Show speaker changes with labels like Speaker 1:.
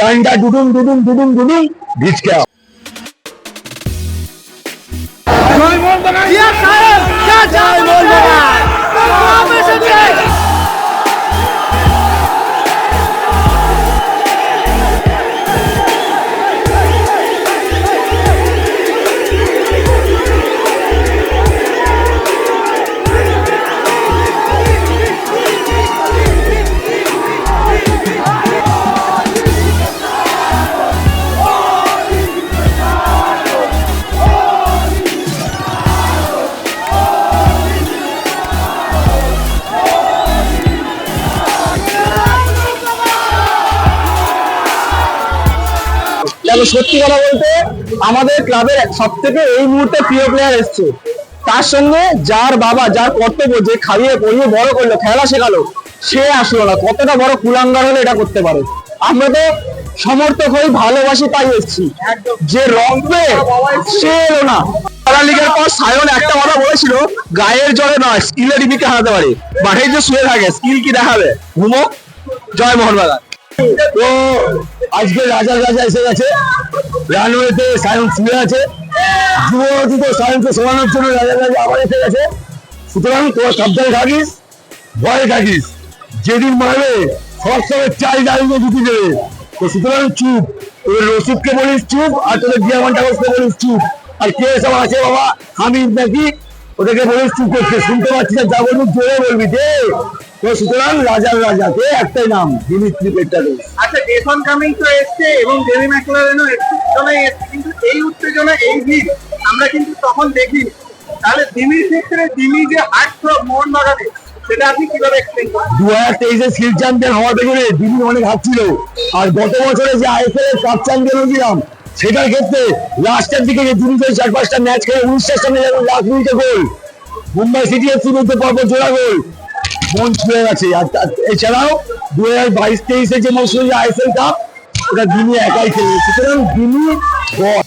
Speaker 1: টান্ডা ডুডুম ডুডুম ডুডুম ডুডুম ভিজকা দেখো, সত্যি কথা বলতে আমাদের ক্লাবের সব থেকে এই মুহূর্তে প্রিয় প্লেয়ার এসছে। তার সঙ্গে যার বাবা, যার কর্তব্য যে খাইয়ে পড়িয়ে বড় করল, খেলা শেখালো, সে আসলো না। কতটা বড় কুলাঙ্গার হলে এটা করতে পারে। আমরা তো সমর্থক হয়ে ভালোবাসি তাই এসছি। যে রংবে সে এলো না। খেলা লিগের পর সায়ন একটা কথা বলেছিল, গায়ের জলে নয় স্কিলে ডিবিকে হারাতে পারে। মাঠে যে শুয়ে থাকে স্কিল কি দেখাবে? ঘুমো। জয় মোহনবাগান। আজকে রাজার রাজা এসে গেছে। রানওয়েতে সায়ন শুয়ে আছে। যুবতী তো সায়নকে শোনানোর জন্য রাজার রাজা আবার এসে গেছে। সুতরাং তোরা সাবধানে থাকিস, ভয়ে থাকিস। যেদিন মারবে সবসময় চাই দাঁড়িয়ে জিতে দেবে। তো সুতরাং চুপ। তোদের রসিদকে বলিস চুপ, আর তোদের ডিয়ামন্ড হাউসকে বলিস চুপ। আর কে সব আছে বাবা? হামিদ নাকি? ওদেরকে বলিস চুপ করতে। শুনতে পাচ্ছি না, যা বলবি, জোরে বলবি যে তো সুতরাং রাজার রাজাকে একটাই নাম দিমিত্রি
Speaker 2: আচ্ছা জেসন কামিং তো এসছে এবং জেমি ম্যাকলারেনও এসছে কিন্তু এই উত্তেজনা এই ভিড় আমরা কিন্তু তখন দেখিনি। তাহলে দিমির ক্ষেত্রে দিমি যে হার্ট থ্রব মোহন বাগানে সেটা আপনি কীভাবে এক্সপ্লেন করেন?
Speaker 1: দু হাজার তেইশে শিল্ড চ্যাম্পিয়ন হওয়া পেছনে দিদি অনেক হাত ছিল। আর গত বছরে যে আইএসএল এর কাপ চ্যাম্পিয়ন হয়েছিলাম সেটার ক্ষেত্রে লাস্টের দিকে যে চার পাঁচটা ম্যাচ খেলে উনিশটার সামনে যেন লাস্ট মিনিটে গোল। মুম্বাই সিটি এফসি মধ্যে পরপর জোড়া গোল। মন ছুঁয়ে গেছে আর এছাড়াও দু হাজার বাইশ তেইশে যে মৌসুমে আইএসএল কাপ ওটা দিনি একাই খেলে সুতরাং দিনি বস